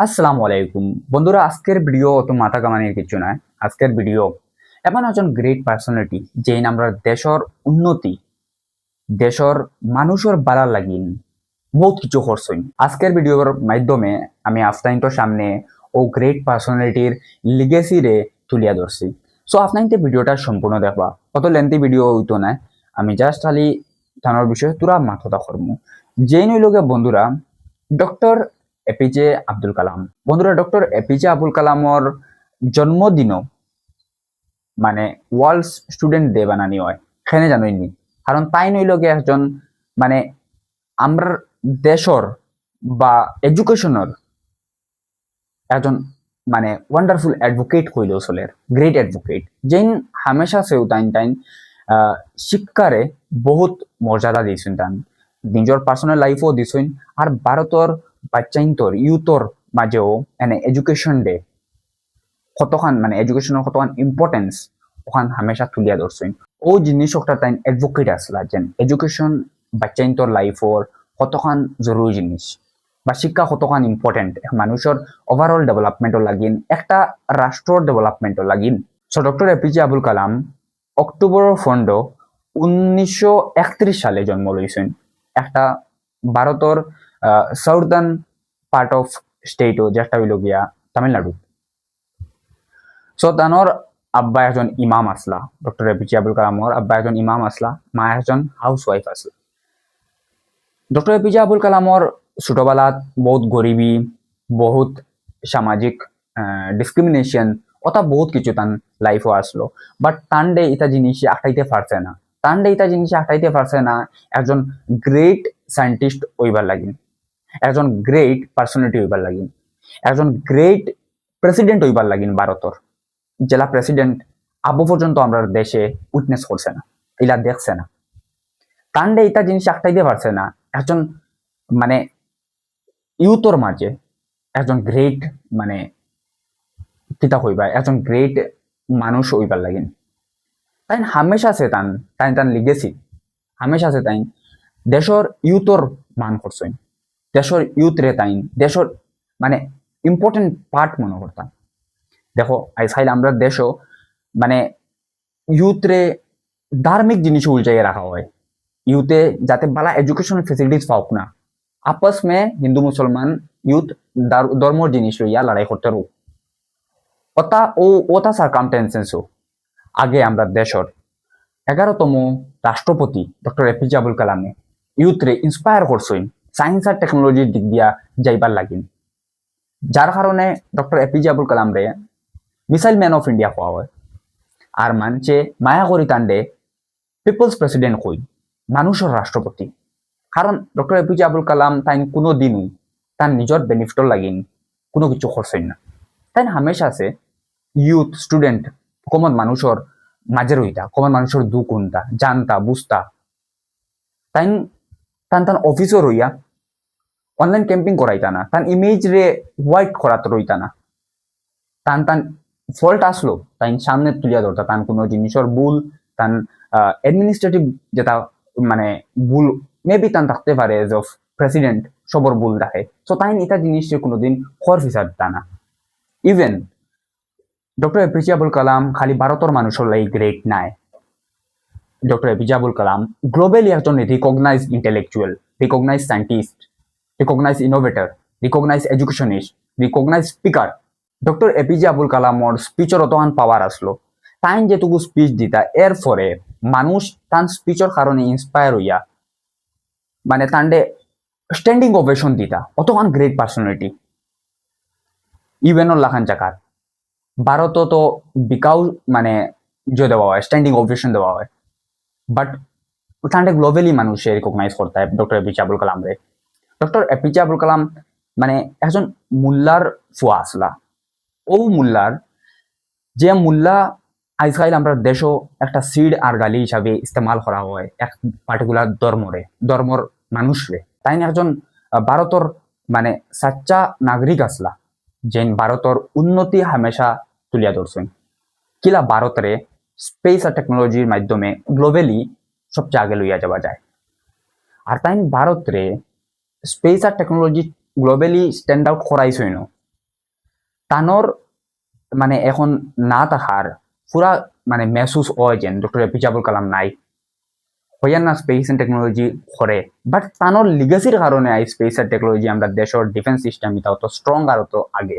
আসসালামু আলাইকুম। বন্ধুরা, আজকের ভিডিও অত মাথা কামানির কিছু নয়। আজকের ভিডিও এমন একজন গ্রেট পার্সোনালিটি যেই আমরা দেশর উন্নতি, দেশর মানুষের বাড়ার লাগিন বহুত কিছু করছই আজকের ভিডিওর মাধ্যমে আমি আফতাইনটোর সামনে ও গ্রেট পার্সোনালিটির লিগেসিরে তুলিয়া ধরছি। সো আপনাইতে ভিডিওটা সম্পূর্ণ দেখবা। কত লেন্থি ভিডিও হইতো না। আমি জাস্ট খালি থানোর বিষয়ে তোরা মাথা করমু যেই নইলগে বন্ধুরা ডক্টর এপিজে আব্দুল কালাম বন্ধুরা ডক্টর এপিজে আব্দুল কালামর জন্মদিনও মানে ওয়ার্ল্ড স্টুডেন্ট ডে বানানি হয়। সেখানে জানোইনি কারণ তাই নইলগে একজন মানে আমরা দেশর বা এডুকেশনের একজন মানে ওয়ান্ডারফুল অ্যাডভোকেট কইল চলের গ্রেট অ্যাডভোকেট যেন হামেশা সেও তাইন তাইন শিক্ষারে বহুত মর্যাদা দিয়েছেন তান নিজের পার্সোনাল লাইফও দিছেন। আর ভারতর বাচ্চাইন্তর ইউথর মাঝেও এনে এডুকেশন ডে কতখান মানে এডুকেশনের কতখান ইম্পর্টেন্স ওখান হামেশা তুলিয়া ধরছেন ও জিনিস একটা তাই অ্যাডভোকেট আসলা যেন এডুকেশন বাচ্চাইন্তর লাইফর কতখান জরুরি জিনিস, বা শিক্ষা কতখান ইম্পর্টেন্ট মানুষের ওভারঅল ডেভেলপমেন্টও লাগিন, একটা রাষ্ট্রর ডেভেলপমেন্টও লাগিন। So doctor APJ Abul Kalam October fond উনিশশো একত্রিশ সালে জন্ম লইছেন একটা ভারতর সাউদার্ন পার্ট অফ স্টেটও যেটা হইল গিয়া তামিলনাড়ু। সো তানোর আব্বা একজন ইমাম আসলা ডক্টর এপিজে আবুল কালামর আব্বা একজন ইমাম আসলা, মা একজন হাউস ওয়াইফ আসলা ডক্টর এপিজে আবুল কালামর ছোটবেলাত বহুত গরিবী, বহুত সামাজিক ডিসক্রিমিনেশন ওটা বহুত কিছু তান লাইফও আসলো। বাট তান্ডে ইটা জিনিস আটাইতে পারছে না। তান্ডে ইটা জিনিস আটাইতে পারছে না একজন গ্রেট সায়েন্টিস্ট হইবার লাগিন একজন গ্রেট পার্সোনালিটি হইবার লাগিন। একজন গ্রেট প্রেসিডেন্ট হইবার লাগিন ভারতর। জেলা প্রেসিডেন্ট আবু পর্যন্ত আমরা দেশে উইটনেস করছে না এলা দেখছে না। তান্ডে ইটা জিনিস আটাইতে পারছে না একজন মানে ইউথর মাঝে একজন গ্রেট মানে কিতা হইবা একজন গ্রেট মানুষ হইবার লাগিন। তাই হামেশা আছে তান তাই তান লিগেছি হামেশা আছে তাই দেশর ইউথর মান করছেন। দেশর ইউথ রে তাইন দেশর মানে ইম্পর্টেন্ট পার্ট মনে করতাম। দেখো আইসাইল আমরা দেশও মানে ইউথ রে ধার্মিক জিনিস উল্টাইয়ে রাখা হয়। ইউথে যাতে বালা এডুকেশনাল ফেসিলিটিস পাওক না। আপস মে হিন্দু, মুসলমান ইউথ ধর্মর জিনিস লইয়া লড়াই করতে রো ওটা ও ওটা সার্কামটেন্সেন্সও আগে আমরা দেশর এগারোতম রাষ্ট্রপতি ডক্টর এপিজে আবুল কালামে ইউথ রে ইন্সপায়ার করছেন সায়েন্স আর টেকনোলজির দিক দিয়া যাইবার লাগিন যার কারণে ডক্টর এপিজে আবুল কালাম রে মিসাইল ম্যান অফ ইন্ডিয়া হওয়া হয়। আর মানছে মায়া করি তান্ডে পিপলস প্রেসিডেন্ট কই মানুষের রাষ্ট্রপতি কারণ ডক্টর এপিজে আবুল কালাম তাই কোনো দিনই তার নিজের বেনিফিটর লাগিন কোনো কিছু করছেন না। তাই হামেশা আছে ইউথ স্টুডেন্ট কমন মানুষের মাঝে রইতা কমন মানুষের দু কোনটা জানতা বুঝতা তাই তান তান অফিসও রইয়া অনলাইন ক্যাম্পিং করাইতা না তান ইমেজ রে হোয়াইট করাত রইতা না তান তান ফল্ট আসলো, তাই সামনে তুলিয়া ধরতা। তান কোনো জিনিসের ভুল, তান অ্যাডমিনিস্ট্রেটিভ যেটা মানে ভুল মেবি তান থাকতে পারে এজ অফ প্রেসিডেন্ট সবর ভুল রাখে সো তাই এটা জিনিসটা কোনোদিন খর ফিসার তা না even doctor APJ Abul Kalam খালি ভারতের মানুষের লাই গ্রেট নাই। Doctor APJ Abul Kalam globally একজন recognize intellectual recognize scientist recognize innovator recognize educationist recognize speaker doctor APJ Abul কালামর স্পিচর অতহান পাওয়ার আসলো তাই যেটুকু স্পিচ দিতা এর ফলে মানুষ তান স্পিচর কারণে ইন্সপায়ার হইয়া মানে তান্ডে স্ট্যান্ডিং ওভেশন দিতা অতখান গ্রেট পার্সোনালিটি ইভেনর লাখান জাকাত। ভারতও তো বিকাও মানে যে দেওয়া হয় স্ট্যান্ডিং ওভেশন দেওয়া হয়। বাট ওখানটা গ্লোবালি মানুষ রিকগনাইজ করতে হয় ডক্টর এপিজে আবুল কালাম রে ডক্টর এপিজে আবুল কালাম মানে একজন মুল্লার ফুয়া আসলা। ও মুল্লার, যে মুল্লা আজকাল আমরা দেশও একটা সিড আর গালি হিসাবে ইস্তেমাল করা হয় এক পার্টিকুলার ধর্মরে, ধর্মর মানুষরে। তাই একজন ভারতর মানে সাচ্চা নাগরিক আসলা, যেন ভারতর উন্নতি হামেশা তুলিয়া ধরছেন। কিলা ভারতরে স্পেস আর টেকনোলজির মাধ্যমে গ্লোবালি সবচেয়ে আগে লইয়া যাওয়া যায়। আর তাই ভারতরে স্পেস আর টেকনোলজি গ্লোবালি স্ট্যান্ড আউট করাইছই না। তানোর মানে এখন না থাকার পুরা মানে মেহসুস হয় যেন ডক্টর এপিজে আবুল কালাম নাই। হইয়ার না স্পেস এন্ড টেকনোলজি করে বাট তানোর লিগাসির কারণে আই স্পেস এন্ড টেকনোলজি আমরা দেশের ডিফেন্স সিস্টেম এটা অত স্ট্রং আর অত আগে।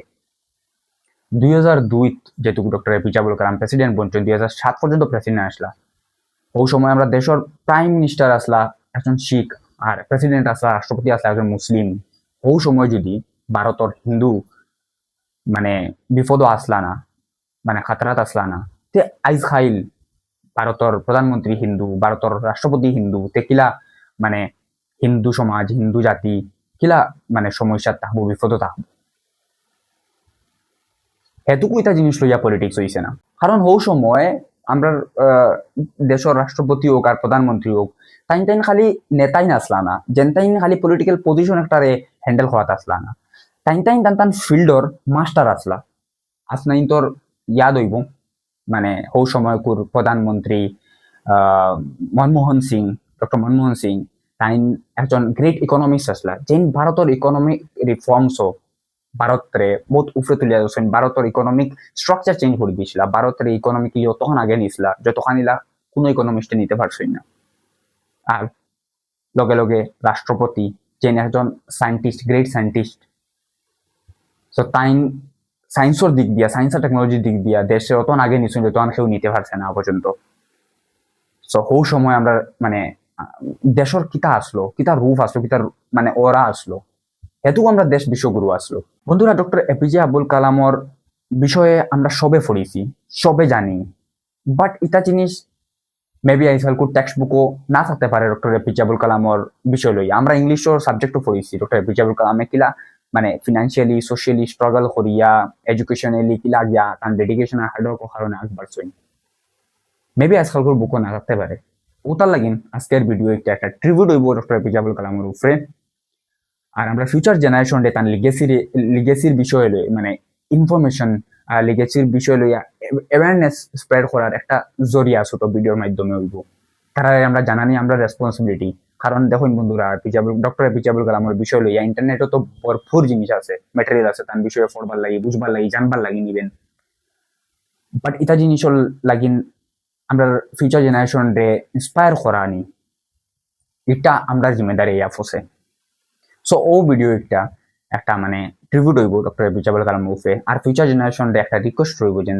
দুই হাজার দুই যেটুকু doctor APJ Abul Kalam president বলছেন দুই হাজার সাত পর্যন্ত প্রেসিডেন্ট আসলা ওই সময় আমরা দেশের প্রাইম মিনিস্টার আসলা একজন শিখ। আর প্রেসিডেন্ট আসলা রাষ্ট্রপতি আসলা একজন মুসলিম ওই সময় যদি ভারতের হিন্দু মানে বিপদও আসলা না মানে খাতরাত আসলা না, তে আইজ খাইল ভারতের প্রধানমন্ত্রী হিন্দু ভারতের রাষ্ট্রপতি হিন্দু, তে কিলা মানে হিন্দু সমাজ, হিন্দু জাতি, কিলা মানে সমস্যা থাকব বিপদও থাকব হেতুকু এটা জিনিস লইয়া পলিটিক্স হইছে না। কারণ হৌ সময় আমরা দেশের রাষ্ট্রপতি হোক আর প্রধানমন্ত্রী হোক তাইন তাইন খালি নেতাই নাসলা না যেন তাইন খালি পলিটিক্যাল পজিশন একটারে হ্যান্ডেল করাত আসলা না। তাইন তাইন তান তান ফিল্ডর মাস্টার আসলা আসনাইন তোর ইয়াদ হইব মানে হৌ সময়কুর প্রধানমন্ত্রী আহ, মনমোহন সিং ডক্টর মনমোহন সিং তাইন একজন গ্রেট ইকোনমিক্স আসলা যেন ভারতের ইকোনমিক ভারতরে বহুত উপরে তুলিয়া দিয়েছেন ভারতের ইকোনমিক স্ট্রাকচার চেঞ্জ করে দিয়েছিল ভারতের ইকোনমিকলি তখন আগে নিছিলা যতক্ষণ ইলা কোনো ইকোনমিস্টে নিতে পারছই না। আর লগে লগে রাষ্ট্রপতি, যেন একজন সায়েন্টিস্ট গ্রেট সায়েন্টিস্ট সো তাইন সায়েন্সের দিক দিয়া সায়েন্স আর টেকনোলজির দিক দিয়া, দেশে অতন আগে নিছেন যতক্ষণ কেউ নিতে পারছে না পর্যন্ত। সো হৌ সময় আমরা মানে দেশের কিতা আসলো কিতা রূপ আসলো কিতা মানে ওরা আসলো এটুকু আমরা দেশ বিশ্বগুরু আসলো। বন্ধুরা, ডক্টর এপিজে আবুল কালামর বিষয়ে আমরা সবে পড়েছি, সবে জানি। বাট এটা জিনিস মেবি আইসালকুর টেক্সট বুকও না থাকতে পারে ডক্টর এপিজে আবুল কালামর বিষয় লই। আমরা ইংলিশের সাবজেক্টও পড়েছি, ডক্টর এপিজে আবুল কালামে কিলা মানে ফিনান্সিয়ালি সোশিয়ালি স্ট্রাগল করিয়া এডুকেশনালি কিলা গিয়া তার ডেডিকেশন আর হার্ডওয়ার্ক কারণে আগবাড়ছই মেবি আজকালকুর বুকও না থাকতে পারে। ওটার লাগিন আজকের ভিডিও একটা ট্রিবিউট হইব ডক্টর এপিজে আবুল কালামের উপরে। আর আমরা ফিউচার জেনারেশন ডে তার লিগেসির লিগেসির বিষয়ে লই মানে ইনফরমেশন আর লিগেসির বিষয় লইয়া অ্যাওয়ারনেস স্প্রেড করার একটা জরিয়া ছোট ভিডিওর মাধ্যমে হইব। তারা আমরা জানানি আমরা রেসপন্সিবিলিটি কারণ দেখুন বন্ধুরা পিজাবুল ডক্টর পিজাবুল কালামের বিষয় লইয়া ইন্টারনেটও তো ভরপুর জিনিস আছে ম্যাটেরিয়াল আছে, তার বিষয়ে পড়বার লাগি, বুঝবার লাগি, জানবার লাগি নিবেন। বাট এটা জিনিস লাগিন আমরা ফিউচার জেনারেশন ডে ইন্সপায়ার করা আনি এটা আমরা জিম্মেদারি ইয়া ফসে সো ও ভিডিও একটা একটা মানে ট্রিবিউট হইব ডক্টর এপিজে আবুল কালাম উফে আর ফিউচার জেনারেশন একটা রিকোয়েস্ট রইব যেন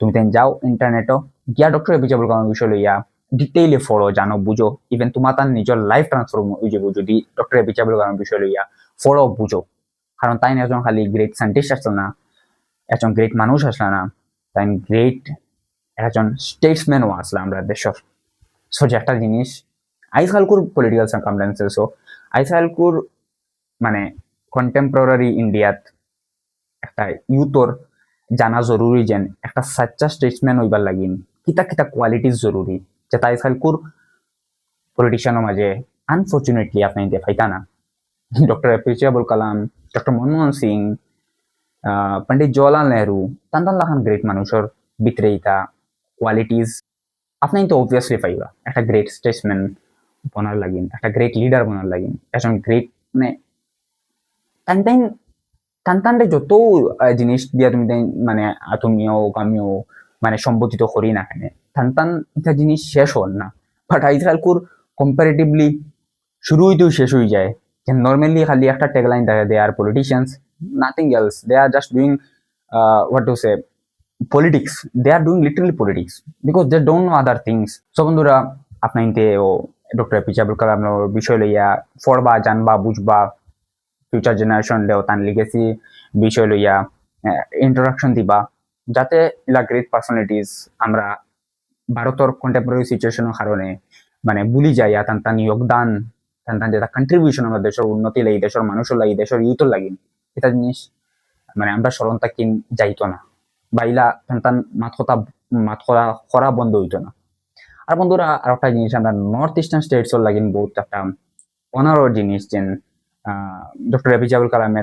তুমি তেন যাও ইন্টারনেটও গিয়া ডক্টর এপিজে আবুল কালাম বিষয় লইয়া ডিটেইলে ফলো জানো, বুঝো। ইভেন তোমার তার নিজের লাইফ ট্রান্সফর্ম হয়ে যাব যদি ডক্টর এপিজে আবুল কালাম বিষয় লইয়া ফলো বুঝো। কারণ তাই একজন খালি গ্রেট সায়েন্টিস্ট আসলো না, একজন গ্রেট মানুষ আসলো না, তাই গ্রেট একজন স্টেটসম্যানও আসলো আমরা দেশের। সো যে একটা জিনিস আইসকালকুর পলিটিক্যাল সার্কামস্টেন্সেসও আইসকালকুর মানে কন্টেম্পোরারি ইন্ডিয়াত একটা ইউথর জানা জরুরি যেন একটা সাচ্চা স্টেটসম্যান হইবার লাগিন কিতা কিতা কোয়ালিটিস জরুরি যে তাই খালকুর পলিটিশিয়ানের মাঝে আনফর্চুনেটলি আপনি দেখাইতা না doctor APJ Abul Kalam doctor Manmohan Singh Pandit Jawaharlal Nehru তান তান লাখান গ্রেট মানুষের ভিতরে ইতা কোয়ালিটিস আপনি তো অবভিয়াসলি পাইবা, একটা গ্রেট স্টেটসম্যান বনার লাগিন একটা গ্রেট লিডার বনার লাগিন একজন গ্রেট মানে টান টাইন টান টানরে যত জিনিস দিয়া তুমি মানে তুমিও আমিও মানে সম্বোধিত করি না কেন টান টান এটা জিনিস শেষ হন না বাট আইসকালকুর কম্পারেটিভলি শুরু হইতেও শেষ হয়ে যায় যে নর্মালি খালি একটা ট্যাগলাইন থাকে they are politicians nothing else they are just doing what to say politics they are doing literally politics because they don't know other things so বন্ধুরা আপনাইতে ও ডক্টর এপিজে আবুল কালামের বিষয় লইয়া পড়বা, জানবা, বুঝবা ফিউচার জেনারেশন দেও তান লিগেসি বিষয় লইয়া ইন্ট্রোডাকশন দিবা। যাতে ইলা গ্রেট পার্সোনালিটিস আমরা ভারতের কন্টেম্পোরারি সিচুয়েশনের কারণে মানে ভুলি যাই তান তান যোগদান, তান তান যেটা কন্ট্রিবিউশন আমরা দেশের উন্নতি লাগি দেশের মানুষের লাগি দেশের ইউথের লাগি, এটা জিনিস মানে আমরা স্মরণ তাকিন যাইতো না। বা ইলা তান তান মাত কথা মাত কথা করা বন্ধ হইতো না। আর বন্ধুরা আর একটা জিনিস, আমরা নর্থ ইস্টার্ন স্টেটসের লাগিন বহুত একটা অনারর জিনিস যেন ডক্টর এপিজে আবুল কালামে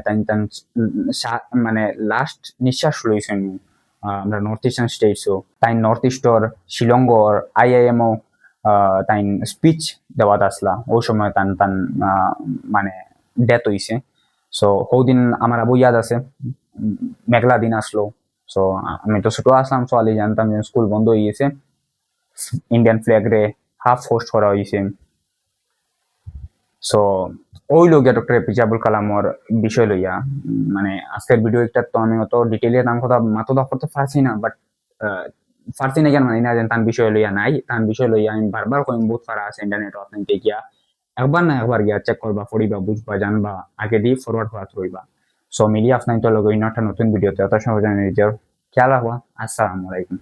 সা- মানে লাস্ট নিঃশ্বাস লইছেন আমরা নর্থ ইস্টার্ন স্টেটসও তাই নর্থ ইস্টর শিলংগর আই আই তাই স্পিচ দেওয়াত আসলা ওই সময় তান তান মানে ডেথ হইছে। সো সৌদিন আমার আবু ইয়াদ আছে। মেঘলা দিন আসলো। সো আমি তো ছোট আসলাম সো আলি জানতাম যে স্কুল বন্ধ হয়ে গেছে। ইন্ডিয়ান ফ্ল্যাগ রে হাফ হোস্ট করা হয়েছে। সো ওই লোক ডক্টর এপিজে আবুল কালামর বিষয় লইয়া। মানে আজকের ভিডিও একটা তো আমি অত ডিটেইলে তার কথা মাতো দা করতে পারছি না বাট পারছি না কেন মানে না যেন তার বিষয় লইয়া নাই। তার বিষয় লইয়া আমি বারবার কইম, বহুত ফারা আছে ইন্টারনেট আপনি গিয়া একবার না একবার গিয়া চেক করবা, পড়িবা, বুঝবা, জানবা, আগে দিয়ে ফরওয়ার্ড করা রইবা। সো মিলিয়ে আপনার তো লগে একটা নতুন ভিডিওতে অত সহজে নিজের খেয়াল রাখবা। আসসালামু আলাইকুম।